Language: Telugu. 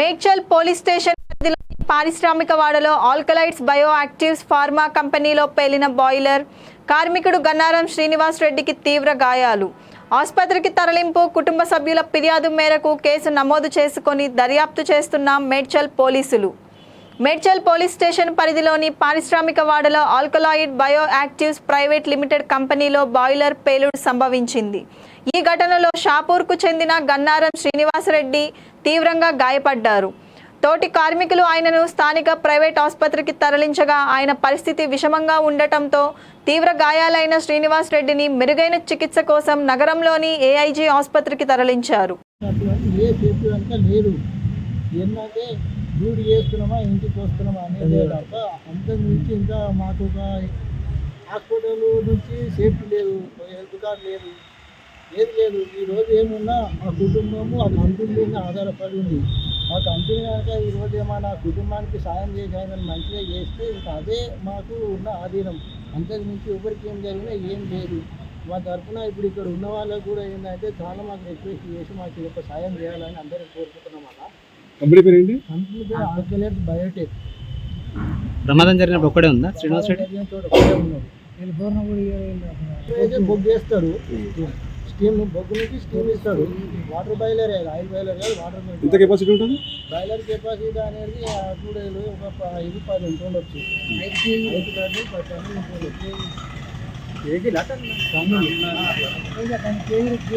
మేడ్చల్ పోలీస్ స్టేషన్ పారిశ్రామిక వాడలో ఆల్కలైట్స్ బయో యాక్టివ్స్ ఫార్మా కంపెనీలో పేలిన బాయిలర్. కార్మికుడు గన్నారం శ్రీనివాస్ రెడ్డికి తీవ్ర గాయాలు. ఆసుపత్రికి తరలింపు కుటుంబ సభ్యుల ఫిర్యాదు మేరకు కేసు నమోదు చేసుకొని దర్యాప్తు చేస్తున్న మేడ్చల్ పోలీసులు. మేడ్చల్ పోలీస్ స్టేషన్ పరిధిలోని పారిశ్రామిక వాడలో alkaloid bio actives private limited కంపెనీలో బాయిలర్ పేలుడు సంభవించింది. ఈ ఘటనలో షాపూర్కు చెందిన గన్నారం శ్రీనివాసరెడ్డి తీవ్రంగా గాయపడ్డారు. తోటి కార్మికులు ఆయనను స్థానిక ప్రైవేట్ ఆసుపత్రికి తరలించగా ఆయన పరిస్థితి విషమంగా ఉండటంతో తీవ్ర గాయాలైన శ్రీనివాస్ రెడ్డిని మెరుగైన చికిత్స కోసం నగరంలోని ఏఐజీ ఆసుపత్రికి తరలించారు. ఏంటంటే డ్యూటీ చేస్తున్నామా ఇంటికి వస్తున్నామా అనేది తప్ప అంతకు మించి ఇంకా మాకు ఒక హాస్పిటల్ నుంచి సేఫ్టీ లేదు హెల్త్ కార్డ్ లేదు ఏది లేదు. ఈరోజు ఏమున్నా మా కుటుంబము ఆ కంపెనీ మీద ఆధారపడి ఉంది. ఆ కంపెనీ కనుక ఈరోజు ఏమైనా కుటుంబానికి సాయం ఆయన మంచిగా చేస్తే ఇంకా అదే మాకు ఉన్న ఆధీనం. అంతకు మించి ఎవరికి ఏం జరిగినా ఏం లేదు. మా తరఫున ఇప్పుడు ఇక్కడ ఉన్న వాళ్ళకు కూడా ఏంటంటే చాలా మాకు రిక్వెస్ట్ చేసి మాకు ఒక సాయం చేయాలని అందరూ కోరుకుంటున్నాం అలా కంపెనీ పేరు ఏంటి? కంపెనీ పేరు బయోటెక్. ప్రమాదం జరిగినప్పుడు ఒక్కడే ఉందా? శ్రీనివాస్ రెడ్డి? అయితే బొగ్గు వేస్తాడు. స్టీమ్ బొగ్గు నుంచి స్టీమ్ ఇస్తాడు. వాటర్ బాయిలర్ ఆయిల్ బాయిలర్ కాదు వాటర్ ఎంత కెపాసిటీ ఉంటుంది? బాయిలర్ కెపాసిటీ అనేది టూ డేలు ఒక ఐదు పది ఉంటుండొచ్చు ఐదు పది పది టన్నులు ఉంటుండొచ్చు